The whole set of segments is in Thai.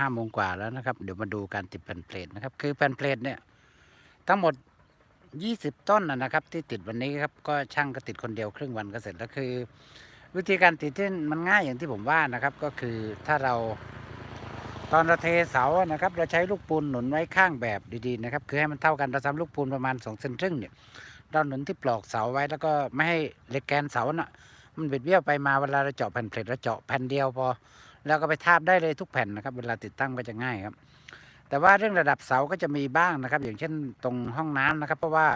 ห้าโมงกว่าแล้วนะครับ เดี๋ยวมาดูการติดแผ่นเพลทนะครับ คือแผ่นเพลทเนี่ย ทั้งหมดยี่สิบต้นนะนะครับ ที่ติดวันนี้ครับก็ช่างก็ติดคนเดียวครึ่งวันก็เสร็จแล้วคือ วิธีการติดที่มันง่ายอย่างที่ผมว่านะครับ ก็คือถ้าเราตอนเราเทเสานะครับ เราใช้ลูกปูนหนุนไว้ข้างแบบดีๆนะครับ คือให้มันเท่ากันเราทำลูกปูนประมาณสองเซนครึ่งเนี่ยเราหนุนที่ปลอกเสาไว้แล้วก็ไม่ให้เหล็กแกนเสาน่ะมันบิดเบี้ยวไปมาเวลาเราเจาะแผ่นเพลทเราเจาะแผ่นเดียวพอ แล้วก็ไปทาบได้เลยทุกแผ่นนะครับ เวลาติดตั้งก็จะง่ายครับ แต่ว่าเรื่องระดับเสาก็จะมีบ้างนะครับ อย่างเช่นตรงห้องน้ำนะครับ เพราะว่า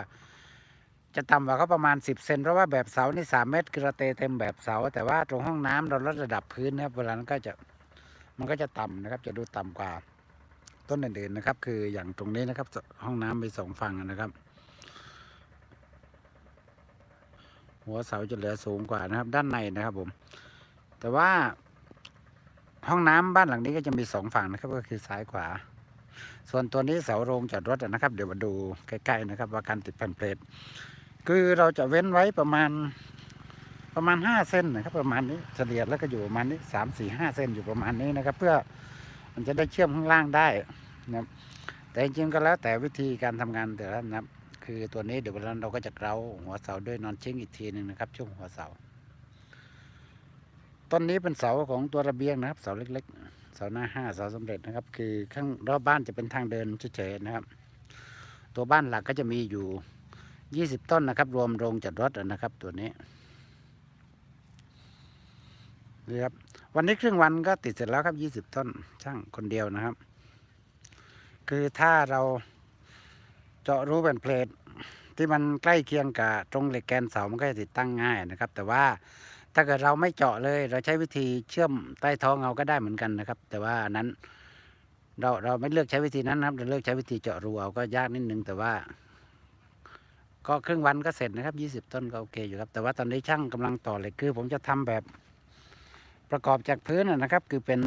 จะต่ำกว่าเขาประมาณ 10เซนเพราะว่าแบบเสานี่3เมตรคือราเตเต็มแบบเสา แต่ว่าตรงห้องน้ำเราลดระดับพื้นนะครับเวลานั้นก็จะมันก็จะต่ำนะครับ จะดูต่ำกว่าต้นอื่นๆนะครับ คืออย่างตรงนี้นะครับ ห้องน้ำมีสองฝั่งนะครับ หัวเสาจะเหลือสูงกว่านะครับ ด้านในนะครับผม แต่ว่า ห้องน้ำบ้านหลังนี้ก็จะมีสองฝั่งนะครับ ก็คือซ้ายขวา ส่วนตัวนี้เสาโรงจอดรถนะครับ เดี๋ยวมาดูใกล้ๆนะครับ ว่าการติดแผ่นเพลทคือเราจะเว้นไว้ประมาณประมาณห้าเส้นนะครับ ประมาณนี้เฉลี่ยแล้วก็อยู่ประมาณนี้สามสี่ห้าเส้นอยู่ประมาณนี้นะครับ เพื่อมันจะได้เชื่อมข้างล่างได้นะครับ แต่จริงๆก็แล้วแต่วิธีการทำงานแต่ละนะครับ คือตัวนี้เดี๋ยววันนั้นเราก็จะเกลาหัวเสาด้วยนอนเชิงอีกทีหนึ่งนะครับ ช่วงหัวเสา ต้นนี้เป็นเสาของตัวระเบียงนะครับ เสาเล็กๆ เสาหน้าห้าเสาสำเร็จนะครับ คือข้างรอบบ้านจะเป็นทางเดินเฉยๆนะครับ ตัวบ้านหลักก็จะมีอยู่ยี่สิบต้นนะครับ รวมโรงจัดรถนะครับ ตัวนี้นี่ครับวันนี้ครึ่งวันก็ติดเสร็จแล้วครับยี่สิบต้นช่างคนเดียวนะครับ คือถ้าเราเจาะรูแผ่นเพลทที่มันใกล้เคียงกับตรงเหล็กแกนเสามันก็จะติดตั้งง่ายนะครับ แต่ว่า ถ้าเกิดเราไม่เจาะเลย เราใช้วิธีเชื่อมใต้ท้องเอาก็ได้เหมือนกันนะครับ แต่ว่าอันนั้น เราเราไม่เลือกใช้วิธีนั้นนะครับ เราเลือกใช้วิธีเจาะรูเอาก็ยากนิดนึงแต่ว่า ก็ครึ่งวันก็เสร็จนะครับยี่สิบต้นก็โอเคอยู่ครับ แต่ว่าตอนนี้ช่างกำลังต่อเหล็กคือ ผมจะทำแบบประกอบจากพื้นนะครับ คือเป็น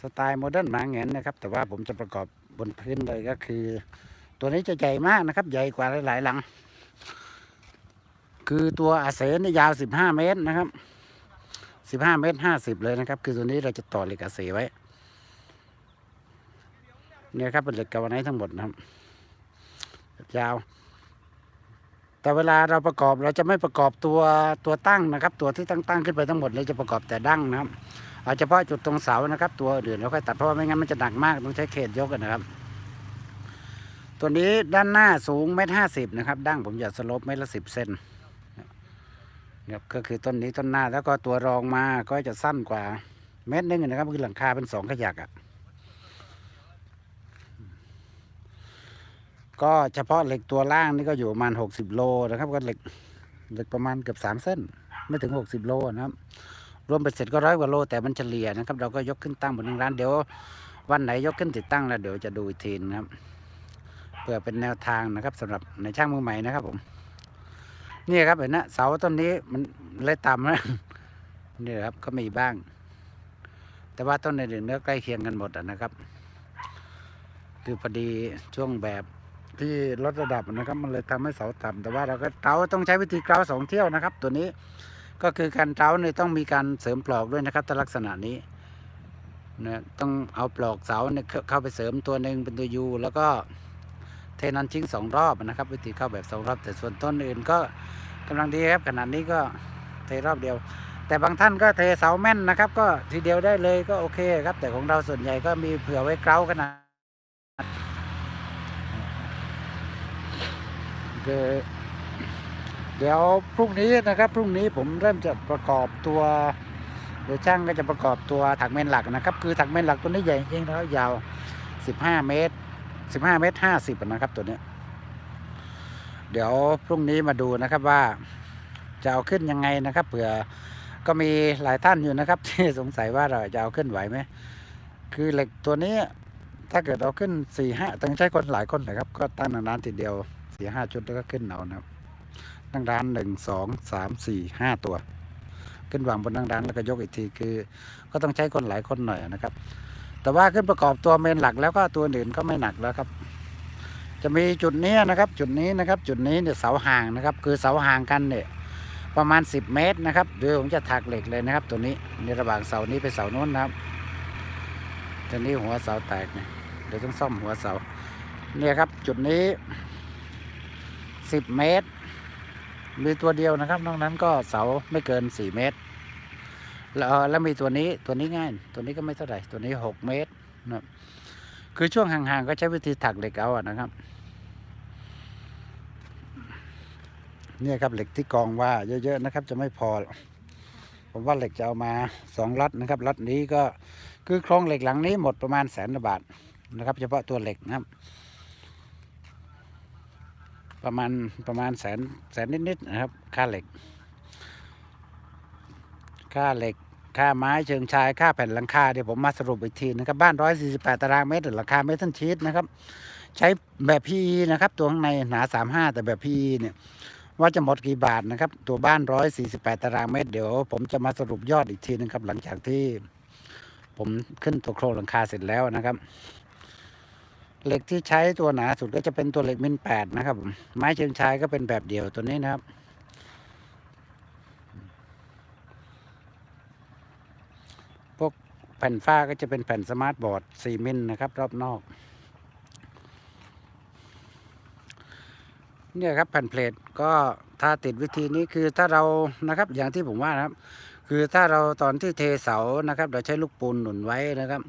สไตล์โมเดิร์นหมาแงนนะครับ แต่ว่าผมจะประกอบบนพื้นเลยก็คือ ตัวนี้จะใหญ่มากนะครับ ใหญ่กว่าหลายๆหลัง คือตัวอาเซนนี่ยาว 15 เมตรนะครับ 15 เมตร 50 เลยนะครับ คือตัวนี้เราจะต่อเหล็กอาเซไว้ เนี่ยครับเป็นเหล็กกาวไนท์ทั้งหมดนะครับยาว แต่เวลาเราประกอบเราจะไม่ประกอบตัวตัวตั้งนะครับ ตัวที่ตั้งตั้งขึ้นไปทั้งหมดเลยจะประกอบแต่ดั้งนะครับเอาเฉพาะจุดตรงเสานะครับ ตัวอื่นเราค่อยตัดเพราะว่าไม่งั้นมันจะหนักมากต้องใช้เขตยกกันนะครับ ตัวนี้ด้านหน้าสูงเมตรห้าสิบนะครับ ดั้งผมอยากสลบเมตรละสิบเซน ครับก็คือต้นนี้ต้นหน้าแล้วก็ตัวรองมาก็จะสั้นกว่าเม็ดนึงนะครับคือหลังคาเป็นสองขยักอะ่ะก็เฉพาะเหล็กตัวล่างนี่ก็อยู่ประมาณหกสิบโลนะครับ ก็เหล็กเหล็กประมาณเกือบสามเส้น ไม่ถึงหกสิบโลนะครับ รวมไปเสร็จก็ร้อยกว่าโล แต่มันเฉลี่ยนะครับ เราก็ยกขึ้นตั้งบนทางร้านเดี๋ยววันไหนยกขึ้นติดตั้งแล้วเดี๋ยวจะดูอีกทีนะครับเพื่อเป็นแนวทางนะครับสำหรับในช่างมือใหม่นะครับผม นี่ครับเห็นนะเสาต้นนี้มันเลยต่ำนะนี่ครับก็มีบ้าง แต่ว่าต้นอื่นๆเนื้อใกล้เคียงกันหมดนะครับ คือพอดีช่วงแบบที่ลดระดับนะครับ มันเลยทำให้เสาต่ำแต่ว่าเราก็เตาต้องใช้วิธีเกลาสองเที่ยวนะครับ ตัวนี้ก็คือการเตาเนี่ยต้องมีการเสริมปลอกด้วยนะครับถ้าลักษณะนี้นะต้องเอาปลอกเสาเนี่ยเข้าไปเสริมตัวหนึ่งเป็นตัวยูแล้วก็ ทนันชิ้งสองรอบนะครับ วิธีเข้าแบบสองรอบ แต่ส่วนต้นอื่นก็กำลังดีครับขนาดนี้ก็เทรอบเดียว แต่บางท่านก็เทเสาแม่นนะครับ ก็ทีเดียวได้เลยก็โอเคครับ แต่ของเราส่วนใหญ่ก็มีเผื่อไว้เกลาขนาดคือเดี๋ยวพรุ่งนี้นะครับ พรุ่งนี้ผมเริ่มจะประกอบตัวเดี๋ยวช่างก็จะประกอบตัวถักเมนหลักนะครับ คือถักเมนหลักตัวนี้ใหญ่จริงแล้วยาว 15 เมตร 15เมตร50นะครับตัวนี้ เดี๋ยวพรุ่งนี้มาดูนะครับว่าจะเอาขึ้นยังไงนะครับเผื่อก็มีหลายท่านอยู่นะครับ ที่สงสัยว่าเราจะเอาขึ้นไหวไหมคือเหล็กตัวนี้ถ้าเกิดเอาขึ้นสี่ห้าต้องใช้คนหลายคนนะครับ ก็ตั้งร้านทีเดียวสี่ห้าชุดแล้วก็ขึ้นเอานะครับตั้งร้านหนึ่งสองสามสี่ห้าตัว ขึ้นวางบนนั่งร้านแล้วก็ยกอีกทีคือ ก็ต้องใช้คนหลายคนหน่อยนะครับ แต่ว่าขึ้นประกอบตัวเมนหลักแล้วก็ตัวอื่นก็ไม่หนักแล้วครับ จะมีจุดนี้นะครับ จุดนี้นะครับ จุดนี้เนี่ยเสาห่างนะครับ คือเสาห่างกันเนี่ยประมาณ 10 เมตรนะครับเดี๋ยวผมจะถักเหล็กเลยนะครับ ตัวนี้ในระหว่างเสานี้ไปเสาโน้นนะครับตอนนี้หัวเสาแตกเนี่ยเดี๋ยวต้องซ่อมหัวเสาเนี่ยครับ จุดนี้สิบเมตร มีตัวเดียวนะครับนอกนั้นก็เสาไม่เกินสี่เมตร แล้วแล้วมีตัวนี้ตัวนี้ง่าย ตัวนี้ก็ไม่เท่าไหร่ตัวนี้หกเมตรนะคือช่วงห่างๆก็ใช้วิธีถักเหล็กเอาอะนะครับ เนี่ยครับเหล็กที่กองว่าเยอะๆนะครับ จะไม่พอ ผมว่าเหล็กจะเอามาสองล็อตนะครับล็อตนี้ก็คือโครงเหล็กหลังนี้หมดประมาณแสนบาทนะครับเฉพาะตัวเหล็กนะครับ ประมาณประมาณแสนแสนนิดๆนะครับ ค่าเหล็ก ค่าเหล็ก ค่าไม้เชิงชาย ค่าแผ่นหลังคาเดี๋ยวผมมาสรุปอีกทีนะครับ บ้าน 148 ตารางเมตรหรือราคาเมทัลชีตนะครับ ใช้แบบ PE นะครับ ตัวข้างในหนา 35 แต่แบบ PE เนี่ยว่าจะหมดกี่บาทนะครับ ตัวบ้าน 148 ตารางเมตร เดี๋ยวผมจะมาสรุปยอดอีกทีนึงครับ หลังจากที่ผมขึ้นตัวโครงหลังคาเสร็จแล้วนะครับ เหล็กที่ใช้ตัวหนาสุดก็จะเป็นตัวเหล็กมิน8นะครับผมไม้เชิงชายก็เป็นแบบเดียวตัวนี้นะครับ พวกแผ่นฝ้าก็จะเป็นแผ่นสมาร์ทบอร์ด4มิลนะครับ รอบนอก เนี่ยครับแผ่นเพลทก็ถ้าติดวิธีนี้คือถ้าเรานะครับอย่างที่ผมว่านะครับ คือถ้าเราตอนที่เทเสานะครับ เราใช้ลูกปูนหนุนไว้นะครับ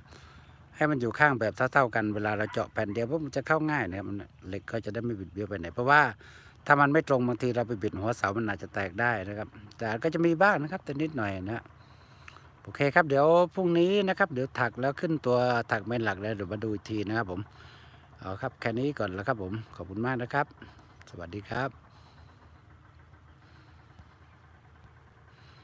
ให้มันอยู่ข้างแบบเท่าๆกันเวลาเราเจาะแผ่นเดียวปุ๊บมันจะเข้าง่ายนะครับมันเหล็กก็จะได้ไม่บิดเบี้ยวไปไหนเพราะว่าถ้ามันไม่ตรงบางทีเราไปบิดหัวเสามันอาจจะแตกได้นะครับ แต่ก็จะมีบ้างนะครับแต่นิดหน่อยนะ โอเคครับเดี๋ยวพรุ่งนี้นะครับเดี๋ยวถักแล้วขึ้นตัวถักเมนหลักแล้วเดี๋ยวมาดูอีกทีนะครับผมเอาครับแค่นี้ก่อนแล้วครับผมขอบคุณมากนะครับ สวัสดีครับ